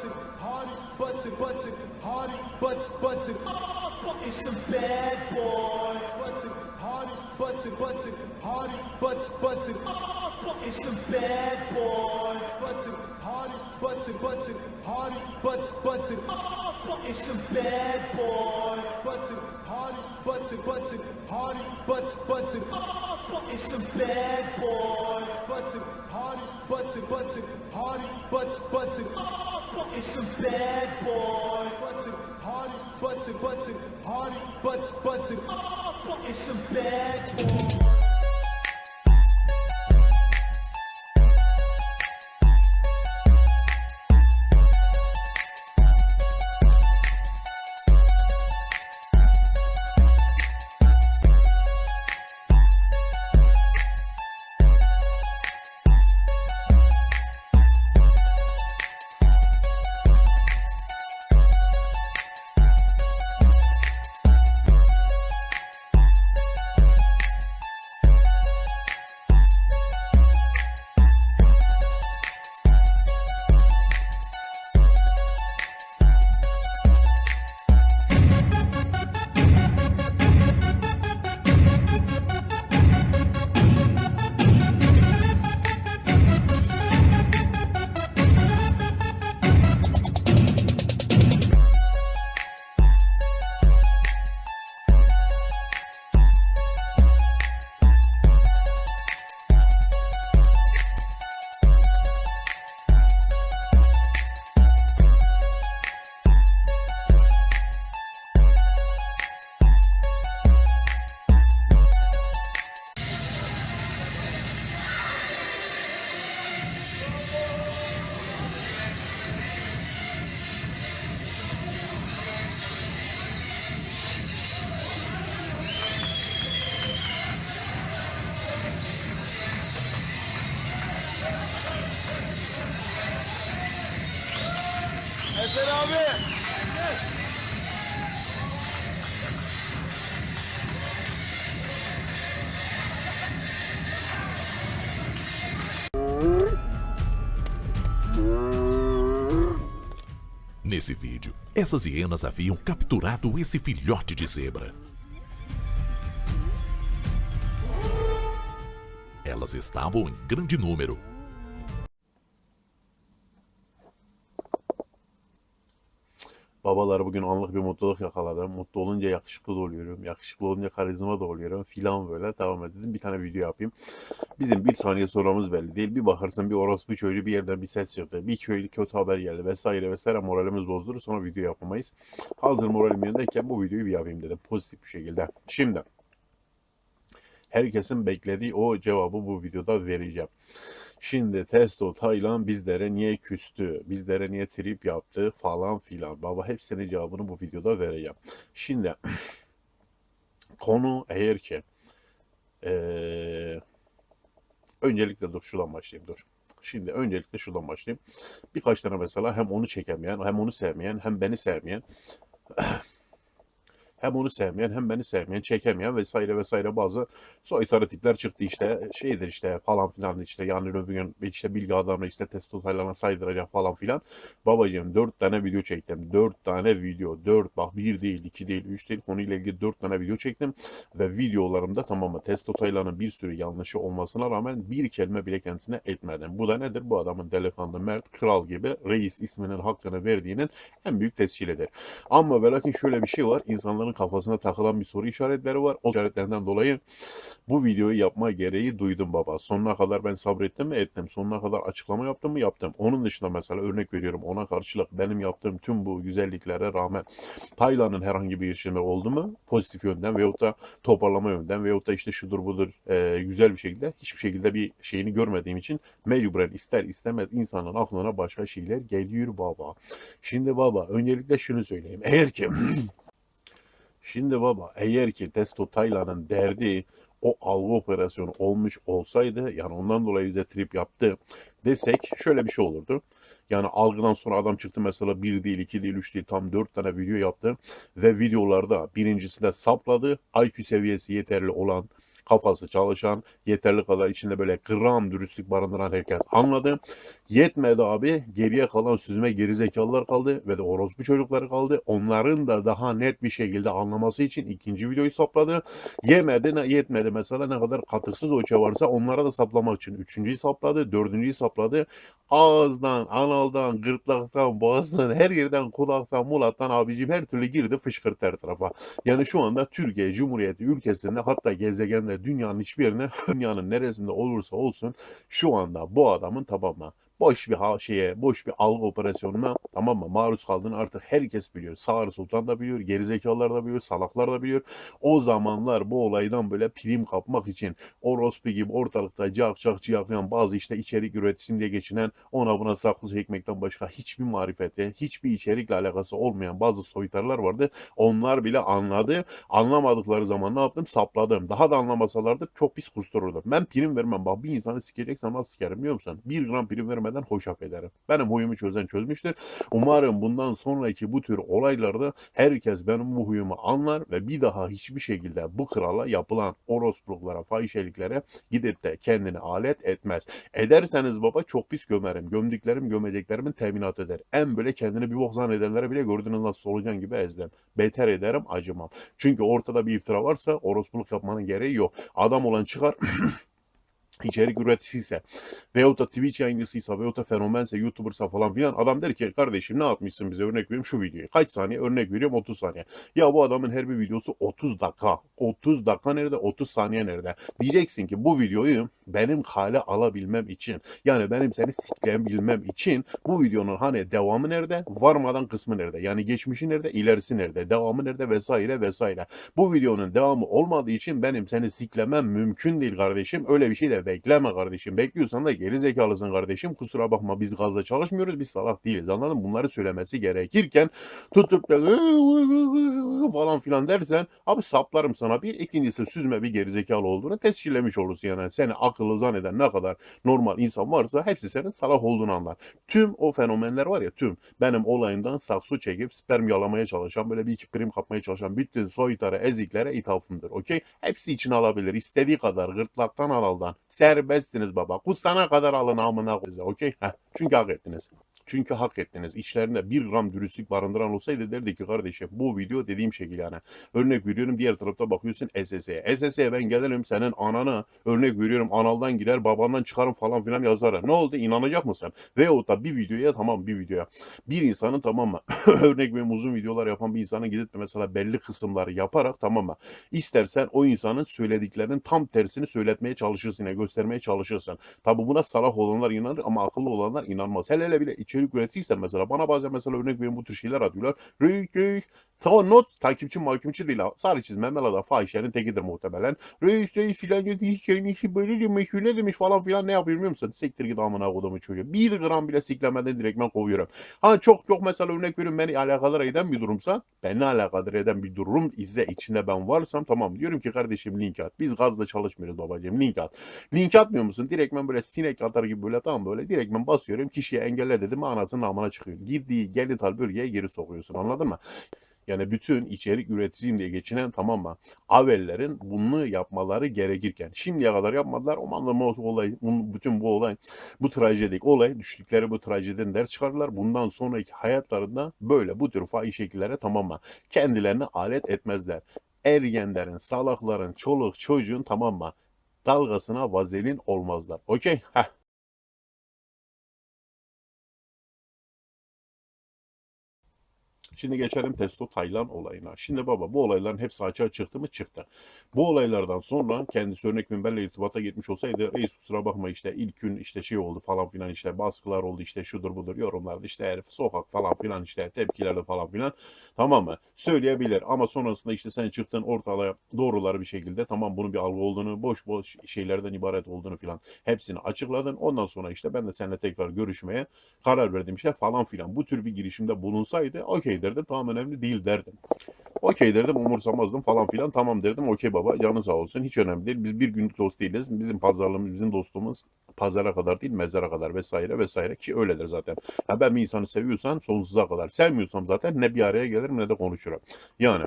button, hardy button, button, hardy but button. Oh, it's a bad boy. Button, hardy button, button, hardy but button. Oh, it's a bad boy. Button, hardy button, button, hardy but button. Oh, it's a bad boy. Button, hardy button, button, hardy but button. Oh, it's a bad boy. Button, hardy button, button, hardy but button. is simple. Eser abi. Nesse vídeo, essas hienas haviam capturado esse filhote de zebra. Elas estavam em grande número. Babalar bugün anlık bir mutluluk yakaladım. Mutlu olunca yakışıklı da oluyorum. Yakışıklı olunca karizma da oluyorum. Filan böyle. Tamam dedim bir tane video yapayım. Bizim bir saniye sonramız belli değil. Bir bakarsın bir orospu çocuğu bir yerden bir ses çıktı. Bir köylü kötü haber geldi vesaire vesaire moralimiz bozulur. Sonra video yapamayız. Hazır moralim yerindeyken bu videoyu bir yapayım dedim. Pozitif bir şekilde. Şimdi herkesin beklediği o cevabı bu videoda vereceğim. Şimdi Testo Taylan bizlere niye küstü, bizlere niye trip yaptı falan filan. Baba hepsinin cevabını bu videoda vereceğim. Şimdi konu eğer ki eee, öncelikle dur şuradan başlayayım dur. Şimdi öncelikle şuradan başlayayım. Birkaç tane mesela hem onu çekemeyen, hem onu sevmeyen, hem beni sevmeyen hem onu sevmeyen hem beni sevmeyen, çekemeyen vesaire vesaire bazı soytarı tipler çıktı işte şeydir işte falan filan işte yani öbür gün işte bilgi adamı işte testo taylarına saydıracak falan filan. Babacığım dört tane video çektim. Dört tane video. Dört bak bir değil, iki değil, üç değil konuyla ilgili dört tane video çektim. Ve videolarımda tamam mı testo taylarının bir sürü yanlışı olmasına rağmen bir kelime bile kendisine etmedim. Bu da nedir? Bu adamın delikanlı Mert Kral gibi reis isminin hakkını verdiğinin en büyük tescilidir. Ama ve lakin şöyle bir şey var. İnsanların kafasına takılan bir soru işaretleri var. O işaretlerinden dolayı bu videoyu yapma gereği duydum baba. Sonuna kadar ben sabrettim mi? Ettim. Sonuna kadar açıklama yaptım mı? Yaptım. Onun dışında mesela örnek veriyorum ona karşılık benim yaptığım tüm bu güzelliklere rağmen Taylan'ın herhangi bir işlemi oldu mu? Pozitif yönden veyahut da toparlama yönden veyahut da işte şudur budur e, güzel bir şekilde hiçbir şekilde bir şeyini görmediğim için mecburen ister istemez insanın aklına başka şeyler geliyor baba. Şimdi baba öncelikle şunu söyleyeyim. Eğer ki Şimdi baba eğer ki Testo Taylan'ın derdi o algı operasyonu olmuş olsaydı yani ondan dolayı bize trip yaptı desek şöyle bir şey olurdu. Yani algıdan sonra adam çıktı mesela bir değil, iki değil, üç değil tam dört tane video yaptı ve videolarda birincisinde sapladı IQ seviyesi yeterli olan kafası çalışan, yeterli kadar içinde böyle gram dürüstlük barındıran herkes anladı. Yetmedi abi. Geriye kalan süzme gerizekalılar kaldı ve de orospu çocukları kaldı. Onların da daha net bir şekilde anlaması için ikinci videoyu sapladı. Yemedi yetmedi mesela ne kadar katıksız oça varsa onlara da saplamak için üçüncüyü sapladı, dördüncüyü sapladı. Ağızdan, analdan, gırtlaktan, boğazdan, her yerden, kulaktan, mulattan abicim her türlü girdi fışkırtı her tarafa. Yani şu anda Türkiye Cumhuriyeti ülkesinde hatta gezegende dünyanın hiçbir yerine dünyanın neresinde olursa olsun şu anda bu adamın tamam? Boş bir ha- şeye, boş bir algı operasyonuna tamam mı? Maruz kaldığını artık herkes biliyor. Sağır Sultan da biliyor, gerizekalılar da biliyor, salaklar da biliyor. O zamanlar bu olaydan böyle prim kapmak için orospu gibi ortalıkta cak cak ciyaklayan bazı işte içerik üretim diye geçinen ona buna saklı çekmekten başka hiçbir marifeti, hiçbir içerikle alakası olmayan bazı soytarlar vardı. Onlar bile anladı. Anlamadıkları zaman ne yaptım? Sapladım. Daha da anlamasalardı çok pis kustururdum. Ben prim vermem. Bak bir insanı sikeceksen nasıl sikerim biliyor musun? Bir gram prim vermeden hoşaf ederim. Benim huyumu çözen çözmüştür. Umarım bundan sonraki bu tür olaylarda herkes benim bu huyumu anlar ve bir daha hiçbir şekilde bu krala yapılan orospuluklara, fahişeliklere gidip de kendini alet etmez. Ederseniz baba çok pis gömerim. Gömdüklerim gömeceklerimin teminat eder. En böyle kendini bir bok zannedenlere bile gördüğünüz nasıl solucan gibi ezdim. Beter ederim acımam. Çünkü ortada bir iftira varsa orospuluk yapmanın gereği yok. Adam olan çıkar içerik üreticisiyse veyahut da Twitch yayıncısıysa veyahut da fenomense, YouTuber'sa falan filan adam der ki kardeşim ne atmışsın bize örnek veriyorum şu videoyu. Kaç saniye? Örnek veriyorum 30 saniye. Ya bu adamın her bir videosu 30 dakika. 30 dakika nerede? 30 saniye nerede? Diyeceksin ki bu videoyu benim kale alabilmem için yani benim seni sikleyebilmem için bu videonun hani devamı nerede? Varmadan kısmı nerede? Yani geçmişi nerede? ilerisi nerede? Devamı nerede? Vesaire vesaire. Bu videonun devamı olmadığı için benim seni siklemem mümkün değil kardeşim. Öyle bir şey de bekleme kardeşim. Bekliyorsan da geri zekalısın kardeşim. Kusura bakma biz gazla çalışmıyoruz. Biz salak değiliz. Anladın mı? Bunları söylemesi gerekirken tutup da falan filan dersen abi saplarım sana bir. ikincisi süzme bir gerizekalı olduğunu tescillemiş olursun yani. Seni akıllı zanneden ne kadar normal insan varsa hepsi senin salak olduğunu anlar. Tüm o fenomenler var ya tüm benim olayımdan saksı çekip sperm yalamaya çalışan böyle bir iki prim kapmaya çalışan bütün soytarı eziklere ithafımdır. Okey? Hepsi için alabilir. İstediği kadar gırtlaktan alaldan. Serbestsiniz baba. Kusana kadar alın amına koyuza. Okey? Çünkü hak ettiniz. Çünkü hak ettiniz. İçlerinde bir gram dürüstlük barındıran olsaydı derdi ki kardeşim bu video dediğim şekil yani. Örnek veriyorum diğer tarafta bakıyorsun SS'ye. SS'ye ben gelirim senin anana örnek veriyorum analdan gider babandan çıkarım falan filan yazarım. Ne oldu inanacak mısın? Veyahut da bir videoya tamam bir videoya. Bir insanın tamam mı? örnek veriyorum uzun videolar yapan bir insanın gidip mesela belli kısımları yaparak tamam mı? İstersen o insanın söylediklerinin tam tersini söyletmeye çalışırsın, ya, göstermeye çalışırsın. Tabi buna salak olanlar inanır ama akıllı olanlar inanmaz. Hele hele bile içerik üreticiysen mesela bana bazen mesela örnek veriyorum bu tür şeyler atıyorlar. Rüy. Tamam not takipçi makipçi değil. Sarı çizme Melada fahişenin tekidir muhtemelen. Reis reis filan dedi hiç kendisi böyle demiş ne demiş falan filan ne yapıyor biliyor musun? Siktir git amına kodumu çocuğu. Bir gram bile siklemeden direkt ben kovuyorum. Ha çok yok mesela örnek veriyorum beni alakadar eden bir durumsa beni alakadar eden bir durum ise içinde ben varsam tamam diyorum ki kardeşim link at. Biz gazla çalışmıyoruz babacığım link at. Link atmıyor musun? Direkt ben böyle sinek atar gibi böyle tamam böyle direkt ben basıyorum kişiye engelle dedim anasının amına çıkıyor. Gittiği genital bölgeye geri sokuyorsun anladın mı? Yani bütün içerik üreticiyim diye geçinen tamam mı? Avellerin bunu yapmaları gerekirken şimdiye kadar yapmadılar. O anlamda o olay, bütün bu olay, bu trajedik olay, düştükleri bu trajediden ders çıkarırlar. Bundan sonraki hayatlarında böyle bu tür fahiş şekillere tamam mı? Kendilerini alet etmezler. Ergenlerin, salakların, çoluk çocuğun tamam mı? Dalgasına vazelin olmazlar. Okey? Heh. Şimdi geçelim Testo Taylan olayına. Şimdi baba bu olayların hepsi açığa çıktı mı? Çıktı. Bu olaylardan sonra kendisi örnek minberle irtibata gitmiş olsaydı reis kusura bakma işte ilk gün işte şey oldu falan filan işte baskılar oldu işte şudur budur yorumlarda işte herif sokak falan filan işte tepkilerde falan filan tamam mı? Söyleyebilir ama sonrasında işte sen çıktın ortalığa doğruları bir şekilde tamam bunun bir algı olduğunu boş boş şeylerden ibaret olduğunu filan hepsini açıkladın. Ondan sonra işte ben de seninle tekrar görüşmeye karar verdim işte falan filan. Bu tür bir girişimde bulunsaydı okey derdim tamam önemli değil derdim. Okey derdim umursamazdım falan filan. Tamam derdim okey baba canı sağ olsun. Hiç önemli değil. Biz bir günlük dost değiliz. Bizim pazarlığımız, bizim dostluğumuz pazara kadar değil mezara kadar vesaire vesaire ki öyledir zaten. Ha ben bir insanı seviyorsam sonsuza kadar. Sevmiyorsam zaten ne bir araya gelirim ne de konuşurum. Yani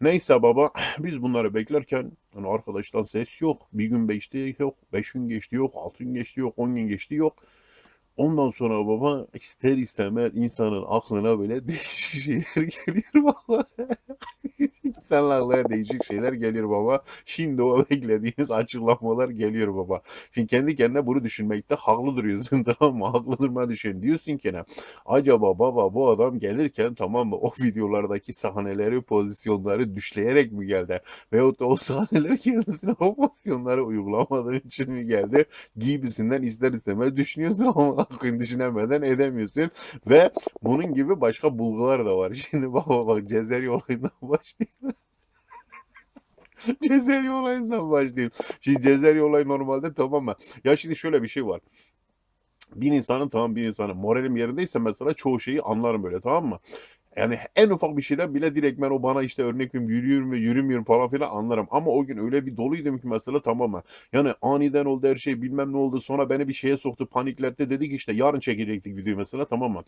neyse baba biz bunları beklerken hani arkadaştan ses yok. Bir gün geçti yok. Beş gün geçti yok. Altı gün geçti yok. On gün geçti yok. Ondan sonra baba ister istemez insanın aklına böyle değişik şeyler geliyor baba. İnsanın aklına değişik şeyler geliyor baba. Şimdi o beklediğiniz açıklamalar geliyor baba. Şimdi kendi kendine bunu düşünmekte haklı duruyorsun tamam mı? Haklı durma düşün. Diyorsun ki ne? Acaba baba bu adam gelirken tamam mı o videolardaki sahneleri, pozisyonları düşleyerek mi geldi? Veyahut da o sahneler kendisine o pozisyonları uygulamadığı için mi geldi? Gibisinden ister istemez düşünüyorsun ama akın düşünemeden edemiyorsun. Ve bunun gibi başka bulgular da var. Şimdi baba bak Cezeri olayından başlayayım. Cezeri olayından başlayayım. Şimdi Cezeri olay normalde tamam mı? Ya şimdi şöyle bir şey var. Bir insanın tamam bir insanın moralim yerindeyse mesela çoğu şeyi anlarım böyle tamam mı? Yani en ufak bir şeyden bile direkt ben o bana işte örnek veriyorum yürüyorum ve yürümüyorum falan filan anlarım. Ama o gün öyle bir doluydum ki mesela tamam mı? Yani aniden oldu her şey bilmem ne oldu. Sonra beni bir şeye soktu panikletti. Dedi ki işte yarın çekecektik videoyu mesela tamam mı?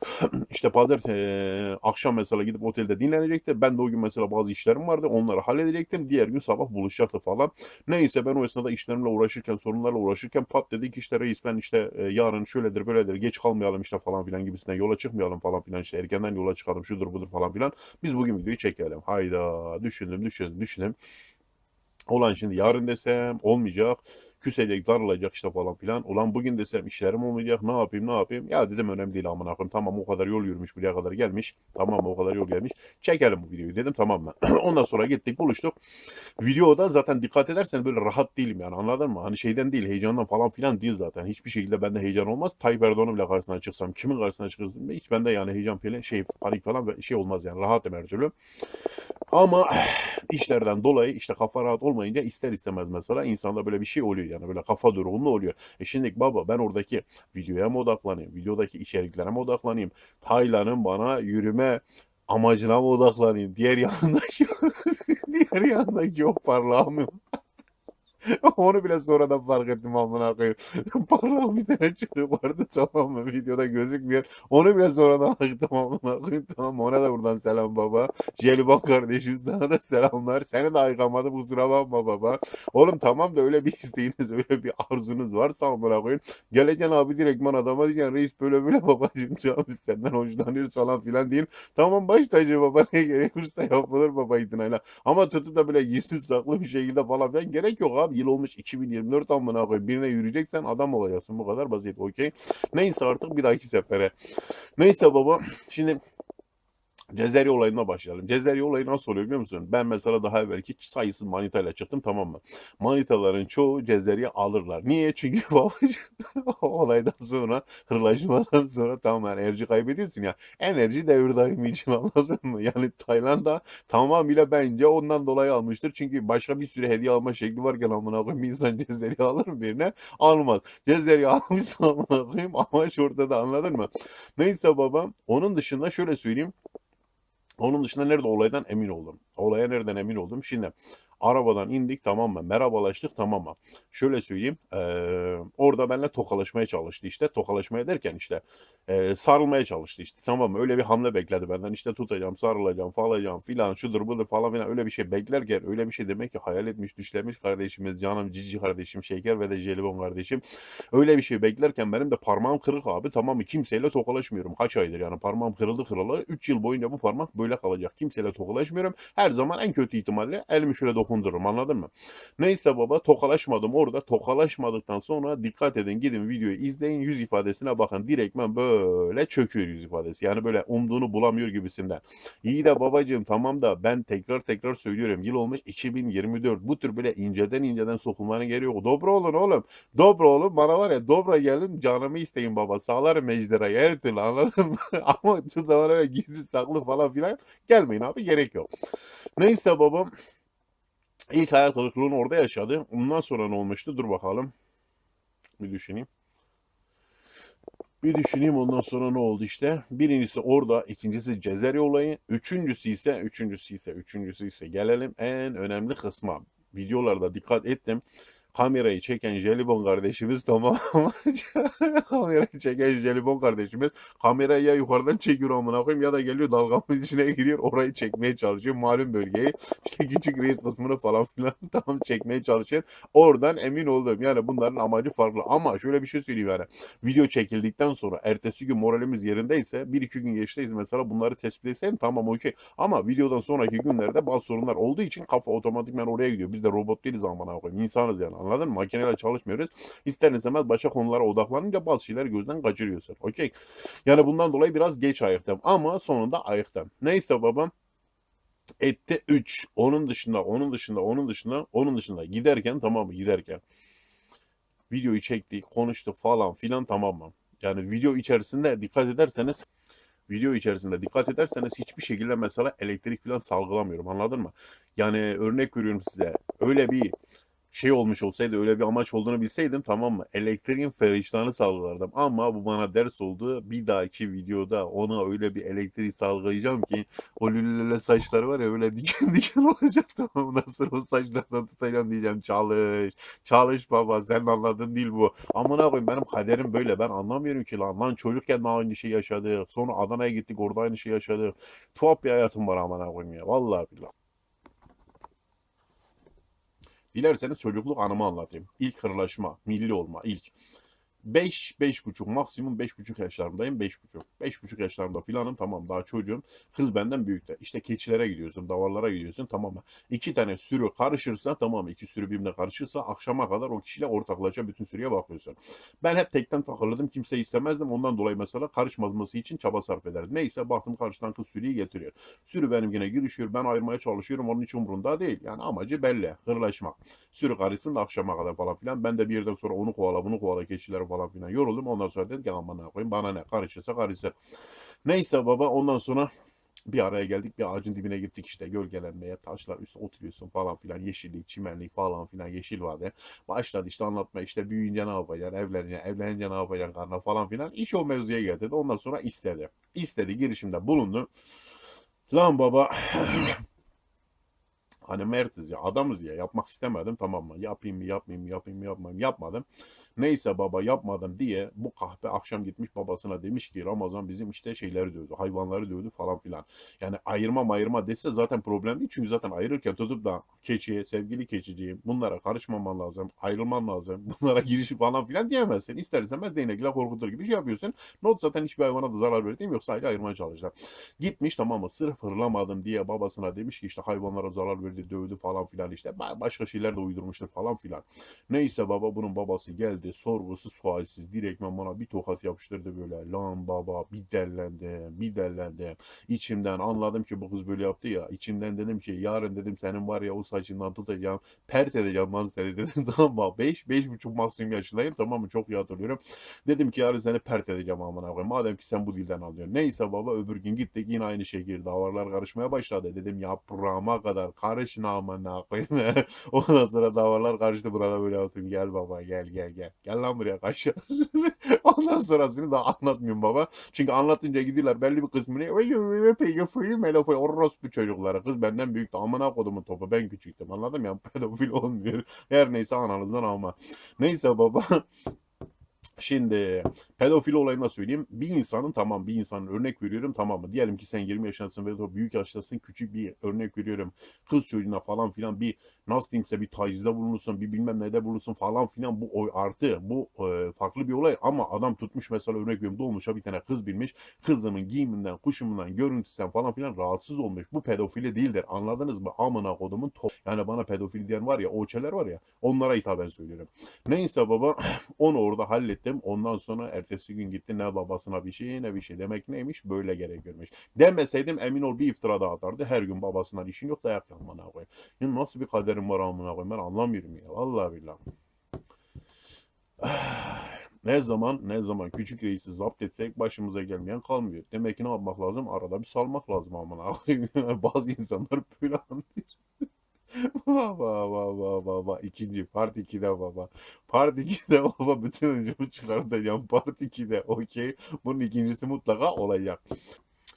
işte pazar eee, akşam mesela gidip otelde dinlenecekti. Ben de o gün mesela bazı işlerim vardı. Onları halledecektim. Diğer gün sabah buluşacaktı falan. Neyse ben o esnada işlerimle uğraşırken, sorunlarla uğraşırken pat dedi ki işte reis ben işte e, yarın şöyledir böyledir geç kalmayalım işte falan filan gibisinden yola çıkmayalım falan filan işte erkenden yola çıkalım şudur budur falan filan. Biz bugün videoyu çekelim. Hayda düşündüm düşündüm düşündüm. Ulan şimdi yarın desem olmayacak. Küsecek, darılacak işte falan filan. Ulan bugün desem işlerim olmayacak. Ne yapayım, ne yapayım? Ya dedim önemli değil amına koyayım. Tamam o kadar yol yürümüş, buraya kadar gelmiş. Tamam o kadar yol gelmiş. Çekelim bu videoyu dedim tamam mı? Ondan sonra gittik buluştuk. Videoda zaten dikkat edersen böyle rahat değilim yani anladın mı? Hani şeyden değil, heyecandan falan filan değil zaten. Hiçbir şekilde bende heyecan olmaz. Tayyip Erdoğan'ın bile karşısına çıksam, kimin karşısına çıkırsam hiç bende yani heyecan falan şey panik falan şey olmaz yani rahatım her türlü. Ama işlerden dolayı işte kafa rahat olmayınca ister istemez mesela insanda böyle bir şey oluyor yani böyle kafa durgunluğu oluyor. E şimdi baba ben oradaki videoya mı odaklanayım? Videodaki içeriklere mi odaklanayım? Taylan'ın bana yürüme amacına mı odaklanayım? Diğer yanındaki diğer yanındaki o onu bile sonradan fark ettim amına koyayım. Parlak bir tane çocuk vardı tamam mı? Videoda gözükmüyor. Onu bile sonradan baktım amına koyayım. Tamam? Ona da buradan selam baba. Jelibon kardeşim sana da selamlar. Seni de ayıkamadım kusura bakma baba. Oğlum tamam da öyle bir isteğiniz, öyle bir arzunuz varsa amına koyayım. Geleceksin abi direktman adama diyeceksin reis böyle böyle babacığım canım biz senden hoşlanıyoruz falan filan değil. Tamam baş tacı baba ne gerekiyorsa yapılır baba itinayla. Ama tutup da böyle gizli saklı bir şekilde falan filan gerek yok abi. Yıl olmuş 2024 amına koyayım. Birine yürüyeceksen adam olacaksın. Bu kadar basit okey. Neyse artık bir dahaki sefere. Neyse baba şimdi Cezeri olayına başlayalım. Cezeri olayı nasıl oluyor biliyor musun? Ben mesela daha evvelki sayısız manitayla çıktım tamam mı? Manitaların çoğu Cezeri'yi alırlar. Niye? Çünkü olaydan sonra hırlaşmadan sonra tamam yani enerji kaybediyorsun ya. Enerji devir daimi için anladın mı? Yani Tayland'a tamamıyla bence ondan dolayı almıştır. Çünkü başka bir sürü hediye alma şekli varken amına koyayım insan Cezeri alır mı birine? Almaz. Cezeri almışsa amına koyayım amaç ortada anladın mı? Neyse babam onun dışında şöyle söyleyeyim. Onun dışında nerede olaydan emin oldum. Olaya nereden emin oldum? Şimdi arabadan indik tamam mı? Merhabalaştık tamam mı? Şöyle söyleyeyim. eee, orada benimle tokalaşmaya çalıştı işte. Tokalaşmaya derken işte eee, sarılmaya çalıştı işte. Tamam mı? Öyle bir hamle bekledi benden. İşte tutacağım, sarılacağım, falacağım filan şudur budur falan filan öyle bir şey beklerken öyle bir şey demek ki hayal etmiş, düşlemiş kardeşimiz, canım cici kardeşim, şeker ve de jelibon kardeşim. Öyle bir şey beklerken benim de parmağım kırık abi tamam mı? Kimseyle tokalaşmıyorum. Kaç aydır yani parmağım kırıldı kırılalı. 3 yıl boyunca bu parmak böyle kalacak. Kimseyle tokalaşmıyorum. Her zaman en kötü ihtimalle elimi şöyle dokundururum anladın mı? Neyse baba tokalaşmadım orada. Tokalaşmadıktan sonra dikkat edin gidin videoyu izleyin yüz ifadesine bakın. Direktmen böyle çöküyor yüz ifadesi. Yani böyle umduğunu bulamıyor gibisinden. İyi de babacığım tamam da ben tekrar tekrar söylüyorum. Yıl olmuş 2024. Bu tür böyle inceden inceden sokulmanın gereği yok. Dobra olun oğlum. Dobra olun. Bana var ya dobra gelin canımı isteyin baba. Sağlarım ejderhayı her türlü anladın mı? Ama şu zaman gizli saklı falan filan gelmeyin abi gerek yok. Neyse babam ilk hayal kırıklığını orada yaşadı. Ondan sonra ne olmuştu? Dur bakalım. Bir düşüneyim. Bir düşüneyim ondan sonra ne oldu işte. Birincisi orada, ikincisi Cezeri olayı, üçüncüsü ise, üçüncüsü ise, üçüncüsü ise gelelim en önemli kısma. Videolarda dikkat ettim. Kamerayı çeken Jelibon kardeşimiz tamam? Kamerayı çeken Jelibon kardeşimiz kamerayı ya yukarıdan çekiyor amına koyayım. Ya da geliyor dalgamın içine giriyor orayı çekmeye çalışıyor. Malum bölgeyi işte küçük reis kısmını falan filan tam çekmeye çalışıyor. Oradan emin oldum. Yani bunların amacı farklı. Ama şöyle bir şey söyleyeyim yani. Video çekildikten sonra ertesi gün moralimiz yerindeyse bir iki gün geçtiyse mesela bunları tespit etseydim tamam okey. Ama videodan sonraki günlerde bazı sorunlar olduğu için kafa otomatikman oraya gidiyor. Biz de robot değiliz amına koyayım. İnsanız yani anladın mı? Makineyle çalışmıyoruz. İster istemez başka konulara odaklanınca bazı şeyler gözden kaçırıyorsun. Okey. Yani bundan dolayı biraz geç ayıktım ama sonunda ayıktım. Neyse babam ette 3. Onun dışında, onun dışında, onun dışında, onun dışında giderken tamam mı? Giderken videoyu çektik, konuştuk falan filan tamam mı? Yani video içerisinde dikkat ederseniz video içerisinde dikkat ederseniz hiçbir şekilde mesela elektrik falan salgılamıyorum anladın mı? Yani örnek veriyorum size öyle bir şey olmuş olsaydı öyle bir amaç olduğunu bilseydim tamam mı? Elektriğin feriştahını salgılardım ama bu bana ders oldu. Bir dahaki videoda ona öyle bir elektriği salgılayacağım ki o lülülele saçları var ya öyle diken diken olacak tamam mı? Nasıl o saçlardan tutacağım diyeceğim çalış. Çalış baba sen anladın değil bu. Amına koyayım benim kaderim böyle ben anlamıyorum ki lan. Lan çocukken de aynı şeyi yaşadık. Sonra Adana'ya gittik orada aynı şeyi yaşadık. Tuhaf bir hayatım var amına koyayım ya. Vallahi billahi. Dilerseniz çocukluk anımı anlatayım. İlk hırlaşma, milli olma ilk. 5 beş buçuk maksimum beş buçuk yaşlarındayım beş buçuk. Beş buçuk yaşlarında filanım tamam daha çocuğum. Kız benden büyükte. İşte keçilere gidiyorsun, davarlara gidiyorsun tamam mı? İki tane sürü karışırsa tamam? İki sürü birbirine karışırsa akşama kadar o kişiyle ortaklaşa bütün sürüye bakıyorsun. Ben hep tekten takılırdım. Kimseyi istemezdim. Ondan dolayı mesela karışmaması için çaba sarf ederdim. Neyse baktım karşıdan kız sürüyü getiriyor. Sürü benimkine girişiyor. Ben ayırmaya çalışıyorum. Onun hiç umurunda değil. Yani amacı belli. Hırlaşmak. Sürü karışsın da akşama kadar falan filan. Ben de bir yerden sonra onu kovala bunu kovala keçileri falan filan yoruldum. Ondan sonra dedim ki aman ne koyayım bana ne karışırsa karışsın. Neyse baba ondan sonra bir araya geldik bir ağacın dibine gittik işte gölgelenmeye taşlar üstüne oturuyorsun falan filan yeşillik çimenlik falan filan yeşil vade. Başladı işte anlatma işte büyüyünce ne yapacaksın evlenince evlenince ne yapacaksın karına falan filan iş o mevzuya getirdi ondan sonra istedi. İstedi girişimde bulundu. Lan baba Hani mertiz ya adamız ya yapmak istemedim tamam mı? Yapayım mı yapmayayım mı yapayım mı yapmayayım yapmadım. Neyse baba yapmadım diye bu kahpe akşam gitmiş babasına demiş ki Ramazan bizim işte şeyleri dövdü hayvanları dövdü falan filan. Yani ayırma ayırma dese zaten problem değil. Çünkü zaten ayırırken tutup da keçi sevgili keçiciğim bunlara karışmaman lazım ayrılman lazım bunlara girişi falan filan diyemezsin. İster istemez değnekle korkutur gibi şey yapıyorsun. Not zaten hiçbir hayvana da zarar verdiğim yok sadece ayırmaya çalışacağım. Gitmiş tamam mı sırf hırlamadım diye babasına demiş ki işte hayvanlara zarar verdi dövdü falan filan işte Ba- başka şeyler de uydurmuştur falan filan. Neyse baba bunun babası geldi sorgusuz sualsiz direktmen bana bir tokat yapıştırdı böyle lan baba bir dellendim bir dellendim. İçimden anladım ki bu kız böyle yaptı ya içimden dedim ki yarın dedim senin var ya o saçından tutacağım pert edeceğim lan seni dedim tamam mı 5 beş buçuk maksimum yaşındayım tamam mı çok iyi hatırlıyorum. Dedim ki yarın seni pert edeceğim amına koyayım madem ki sen bu dilden alıyorsun. Neyse baba öbür gün gittik yine aynı şekilde davarlar karışmaya başladı. Dedim yaprağıma kadar karışın amına koyayım. Ondan sonra davarlar karıştı burada böyle oturayım gel baba gel gel gel. Gel lan buraya kaç Ondan sonrasını da anlatmıyorum baba. Çünkü anlatınca gidiyorlar belli bir kısmını orospu çocukları. Kız benden büyüktü. Amına kodumun topu. Ben küçüktüm. Anladın mı? Yani pedofil olmuyor. Her neyse ananızdan alma. Neyse baba. Şimdi pedofil olayını da söyleyeyim. Bir insanın tamam bir insanın örnek veriyorum tamam mı? Diyelim ki sen 20 yaşındasın ve büyük yaştasın küçük bir örnek veriyorum. Kız çocuğuna falan filan bir nasıl diyeyim size bir tacizde bulunursun bir bilmem nede bulunursun falan filan bu oy artı bu e, farklı bir olay ama adam tutmuş mesela örnek veriyorum dolmuşa bir tane kız bilmiş kızının giyiminden kuşumundan görüntüsünden falan filan rahatsız olmuş. Bu pedofili değildir anladınız mı? Amına kodumun top. Yani bana pedofil diyen var ya o çeler var ya onlara hitaben söylüyorum. Neyse baba onu orada hallettim. Ondan sonra ertesi gün gitti ne babasına bir şey ne bir şey. Demek neymiş böyle gerekiyormuş. Demeseydim emin ol bir iftira daha atardı. Her gün babasından işin yok dayak yanmana koyayım. Ya nasıl bir kaderim var amına koyayım ben anlamıyorum ya. Vallahi billahi. Ne zaman ne zaman küçük reisi zapt etsek başımıza gelmeyen kalmıyor. Demek ki ne yapmak lazım? Arada bir salmak lazım amına koyayım. Bazı insanlar böyle anlıyor. Baba baba baba ikinci part 2'de baba. Part 2'de baba bütün öncümü çıkartacağım. Part 2'de okey. Bunun ikincisi mutlaka olacak.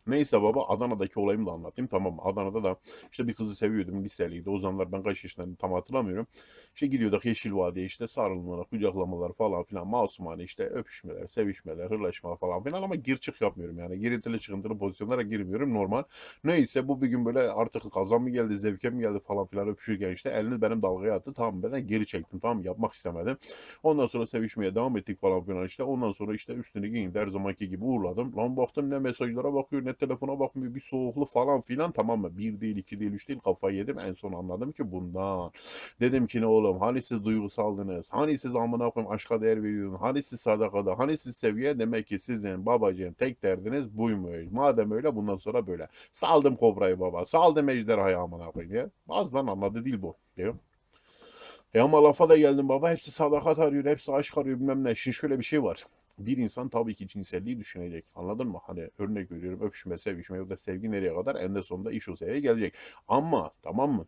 Neyse baba Adana'daki olayımı da anlatayım tamam? Adana'da da işte bir kızı seviyordum liseliydi. O zamanlar ben kaç yaşındaydım tam hatırlamıyorum. İşte gidiyorduk Yeşil Vadi'ye işte sarılmalar, kucaklamalar falan filan masumane işte öpüşmeler, sevişmeler, hırlaşmalar falan filan ama gir çık yapmıyorum yani. Girintili çıkıntılı pozisyonlara girmiyorum normal. Neyse bu bir gün böyle artık kazan mı geldi, zevke mi geldi falan filan öpüşürken işte elini benim dalgaya attı. Tamam ben geri çektim tamam yapmak istemedim. Ondan sonra sevişmeye devam ettik falan filan işte. Ondan sonra işte üstünü giyindi her zamanki gibi uğurladım. Lan baktım ne mesajlara bakıyor ne telefona bakmıyor bir soğukluk falan filan tamam mı? Bir değil iki değil üç değil kafayı yedim. En son anladım ki bundan. Dedim ki ne oğlum hani siz duygusaldınız? Hani siz amına koyayım aşka değer veriyordunuz? Hani siz sadakada? Hani siz seviye? Demek ki sizin babacığım tek derdiniz buymuş. Madem öyle bundan sonra böyle. Saldım kobrayı baba. Saldım ejderhayı amına koyayım ya. Bazıdan anladı değil bu. Diyor. E ama lafa da geldim baba. Hepsi sadakat arıyor. Hepsi aşk arıyor bilmem ne. Şimdi şöyle bir şey var. Bir insan tabii ki cinselliği düşünecek. Anladın mı? Hani örnek veriyorum öpüşme, sevişme ya da sevgi nereye kadar en de sonunda iş o seviyeye gelecek. Ama tamam mı?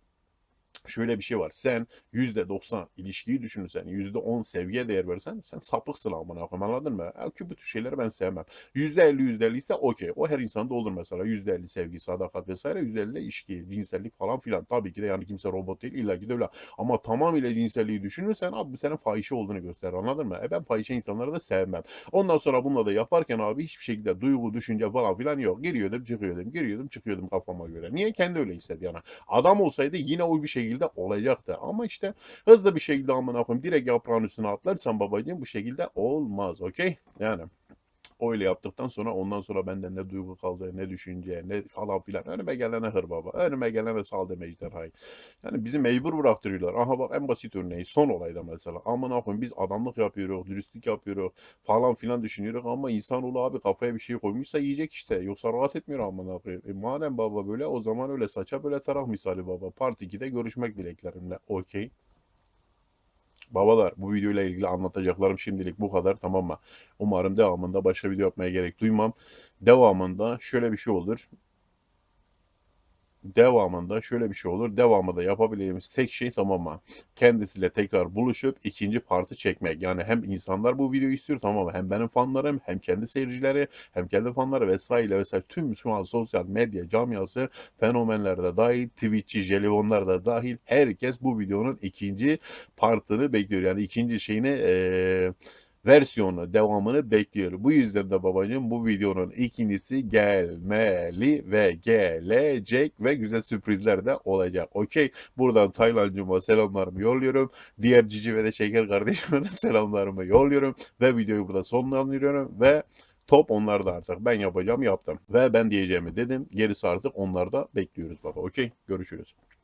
Şöyle bir şey var. Sen %90 ilişkiyi düşünürsen, %10 sevgiye değer verirsen sen sapıksın amına koyayım anladın mı? Ya, bu tür şeyleri ben sevmem. %50 %50 ise okey. O her insanda olur mesela. %50 sevgi, sadakat vesaire. %50 de ilişki, cinsellik falan filan. Tabii ki de yani kimse robot değil. İlla ki de öyle. Ama tamamıyla cinselliği düşünürsen abi bu senin fahişe olduğunu gösterir anladın mı? E ben fahişe insanları da sevmem. Ondan sonra bununla da yaparken abi hiçbir şekilde duygu, düşünce falan filan yok. Giriyordum, çıkıyordum, giriyordum, çıkıyordum kafama göre. Niye? Kendi öyle istedi yani. Adam olsaydı yine o bir şekilde olacaktı. Ama işte hızlı bir şekilde amına koyayım direkt yaprağın üstüne atlarsan babacığım bu şekilde olmaz. Okey? Yani öyle yaptıktan sonra ondan sonra benden ne duygu kaldı, ne düşünce, ne falan filan. Önüme gelene hır baba. Önüme gelene sal deme ejderhayı. Yani bizi mecbur bıraktırıyorlar. Aha bak en basit örneği son olayda mesela. Aman koyayım biz adamlık yapıyoruz, dürüstlük yapıyoruz falan filan düşünüyoruz ama insanoğlu abi kafaya bir şey koymuşsa yiyecek işte. Yoksa rahat etmiyor aman koyayım. E madem baba böyle o zaman öyle saça böyle taraf misali baba. Part 2'de görüşmek dileklerimle. Okey. Babalar bu videoyla ilgili anlatacaklarım şimdilik bu kadar tamam mı? Umarım devamında başka video yapmaya gerek duymam. Devamında şöyle bir şey olur. Devamında şöyle bir şey olur. Devamında yapabileceğimiz tek şey tamam mı? Kendisiyle tekrar buluşup ikinci partı çekmek. Yani hem insanlar bu videoyu istiyor tamam mı? Hem benim fanlarım hem kendi seyircileri hem kendi fanları vesaire vesaire tüm şu an sosyal medya camiası fenomenler de dahil Twitch'çi, jelibonlar da dahil herkes bu videonun ikinci partını bekliyor. Yani ikinci şeyini eee versiyonu, devamını bekliyor. Bu yüzden de babacığım bu videonun ikincisi gelmeli ve gelecek ve güzel sürprizler de olacak. Okey. Buradan Taylancıma selamlarımı yolluyorum. Diğer Cici ve de Şeker kardeşime de selamlarımı yolluyorum. Ve videoyu burada sonlandırıyorum ve top onlarda artık. Ben yapacağım yaptım. Ve ben diyeceğimi dedim. Gerisi artık onlarda bekliyoruz baba. Okey. Görüşürüz.